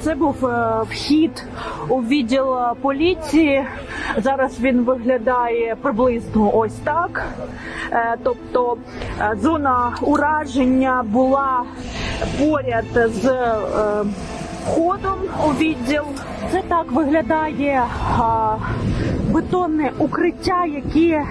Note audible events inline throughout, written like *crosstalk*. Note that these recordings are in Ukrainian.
Це був е, вхід у відділ поліції. Зараз він виглядає приблизно ось так. Е, Тобто е, зона ураження була поряд з входом у відділ. Це так виглядає бетонне укриття, яке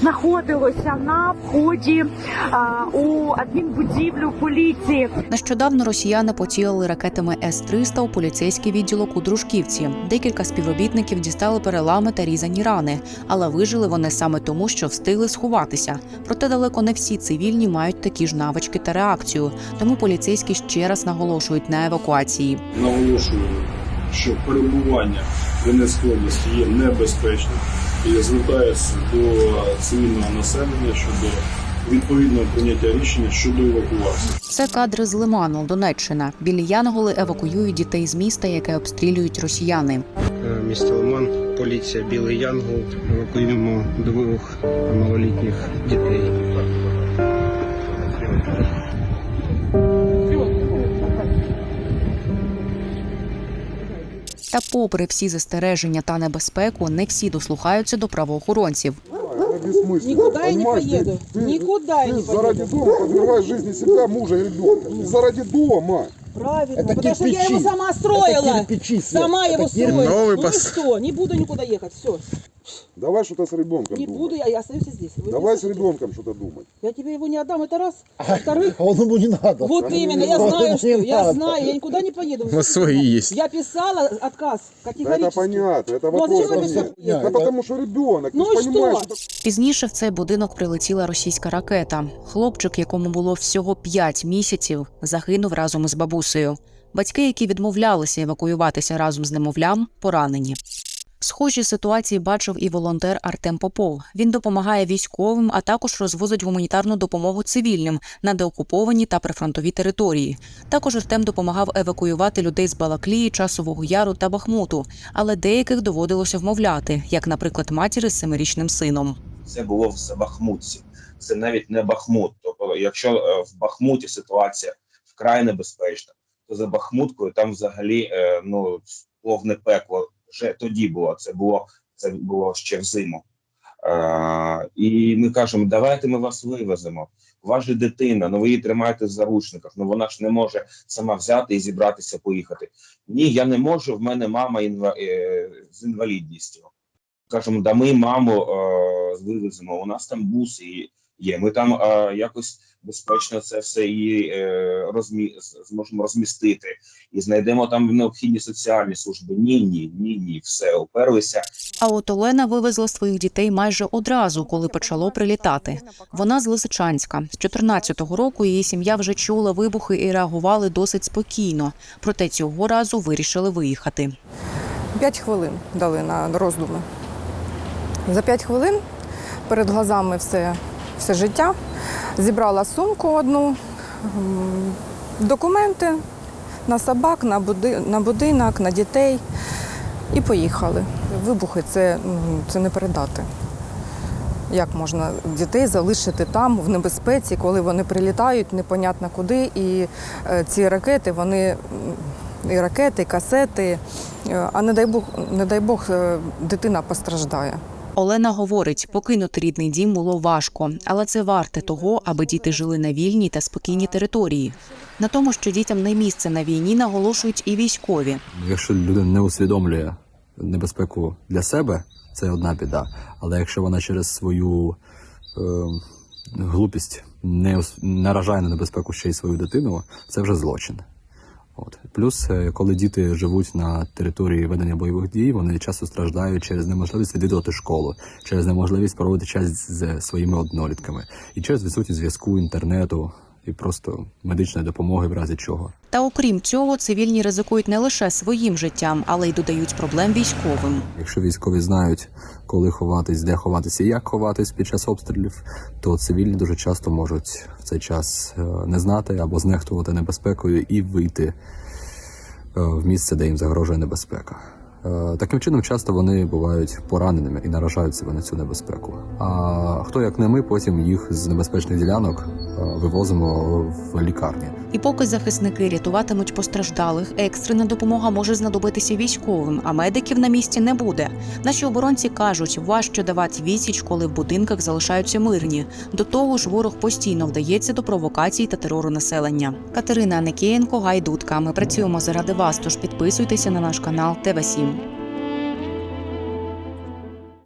знаходилося на вході а, у адмінбудівлю поліції. Нещодавно росіяни поцілили ракетами С-300 у поліцейський відділок у Дружківці. Декілька співробітників дістали перелами та різані рани, але вижили вони саме тому, що встигли сховатися. Проте далеко не всі цивільні мають такі ж навички та реакцію. Тому поліцейські ще раз наголошують на евакуації. наголошую, що перебування в Донецькій області є небезпечним і я звертаюся до цивільного населення щодо відповідного прийняття рішення щодо евакуації. Це кадри з Лиману, Донеччина. Білі янголи евакуюють дітей з міста, яке обстрілюють росіяни. Е, Місто Лиман, поліція Білий Янгол. Евакуюємо двох малолітніх дітей. Та, попри всі застереження та небезпеку, не всі дослухаються до правоохоронців. Это бессмысленно. Никуда я не понимаешь? поеду. Ты- ты- Никуда я ты не заради поеду. дома подвергаешь жизни себя, мужа и ребенка. Ты заради дома. Правильно, Это потому что я кирпичи. его сама строила. Это кирпичи, Свет. Сама Это его кир- строила. Новый ну пос- и что, не буду никуда ехать, все. Давай что-то с ребенком Не думать. буду я, я остаюсь здесь. Вы Давай меня с ребенком что-то думать. Я тебе его не отдам, это раз. Во-вторых, *laughs* А он ему не надо. вот именно, я Он знаю, ему что, не я надо. знаю, я никуда не поеду. У нас свои есть. Я писала отказ Да это категорически. понятно, это Ну, а вопрос. зачем вы вообще. писать Да нет? потому что ребенок, Ну ты и же понимаешь, что? что Пізніше в цей будинок прилетіла російська ракета. Хлопчик, якому було всього 5 місяців, загинув разом із бабусею. Батьки, які відмовлялися евакуюватися разом з немовлям, поранені. Схожі ситуації бачив і волонтер Артем Попов. Він допомагає військовим, а також розвозить гуманітарну допомогу цивільним на деокуповані та прифронтові території. Також Артем допомагав евакуювати людей з Балаклії, Часового Яру та Бахмуту, але деяких доводилося вмовляти, як, наприклад, матір з семирічним сином. це було в Бахмутці. Це навіть не Бахмут. Тобто, якщо е, в Бахмуті ситуація вкрай небезпечна, то за Бахмуткою там взагалі е, ну повне пекло. Вже тоді було. Це було це було ще взиму. Е, і ми кажемо, давайте ми вас вивеземо. Же дитина, ну ви її тримаєте в заручниках. Ну вона ж не може сама взяти і зібратися поїхати. Ні, я не можу. В мене мама інва... е, з інвалідністю кажемо, да ми маму е, вивеземо. У нас там бус і є. Ми там е, якось безпечно це все і е, розмі... зможемо розмістити, і знайдемо там необхідні соціальні служби. Ні, ні, ні, ні, все оперлися. А от Олена вивезла своїх дітей майже одразу, коли почало прилітати. Вона з Лисичанська. З 14-го року її сім'я вже чула вибухи і реагували досить спокійно. Проте цього разу вирішили виїхати. П'ять хвилин дали на роздуми. За п'ять хвилин перед глазами все, все життя. Зібрала сумку одну, документи на собак, на, буди, на будинок, на дітей і поїхали. Вибухи це, це не передати. Як можна дітей залишити там в небезпеці, коли вони прилітають непонятно куди, і е, ці ракети, вони і ракети, і касети, е, а не дай Бог, не дай Бог, е, дитина постраждає. Олена говорить, покинути рідний дім було важко, але це варте того, аби діти жили на вільній та спокійній території. На тому, що дітям не місце на війні, наголошують і військові. Якщо людина не усвідомлює небезпеку для себе, це одна біда. Але якщо вона через свою е, глупість не наражає на небезпеку ще й свою дитину, це вже злочин. От. Плюс, е, коли діти живуть на території ведення бойових дій, вони часто страждають через неможливість відвідувати школу, через неможливість проводити час з своїми однолітками і через відсутність зв'язку, інтернету і просто медичної допомоги в разі чого. Та окрім цього, цивільні ризикують не лише своїм життям, але й додають проблем військовим. Якщо військові знають, коли ховатись, де ховатися і як ховатись під час обстрілів, то цивільні дуже часто можуть в цей час е, не знати або знехтувати небезпекою і вийти е, в місце, де їм загрожує небезпека. Е, Таким чином, часто вони бувають пораненими і наражають себе на цю небезпеку. А хто як не ми, потім їх з небезпечних ділянок вивозимо в лікарні. І поки захисники рятуватимуть постраждалих, екстрена допомога може знадобитися військовим, а медиків на місці не буде. Наші оборонці кажуть, важче давати відсіч, коли в будинках залишаються мирні. До того ж, ворог постійно вдається до провокацій та терору населення. Катерина Аникієнко, Гайдутка. Ми працюємо заради вас. Тож підписуйтеся на наш канал ТВ 7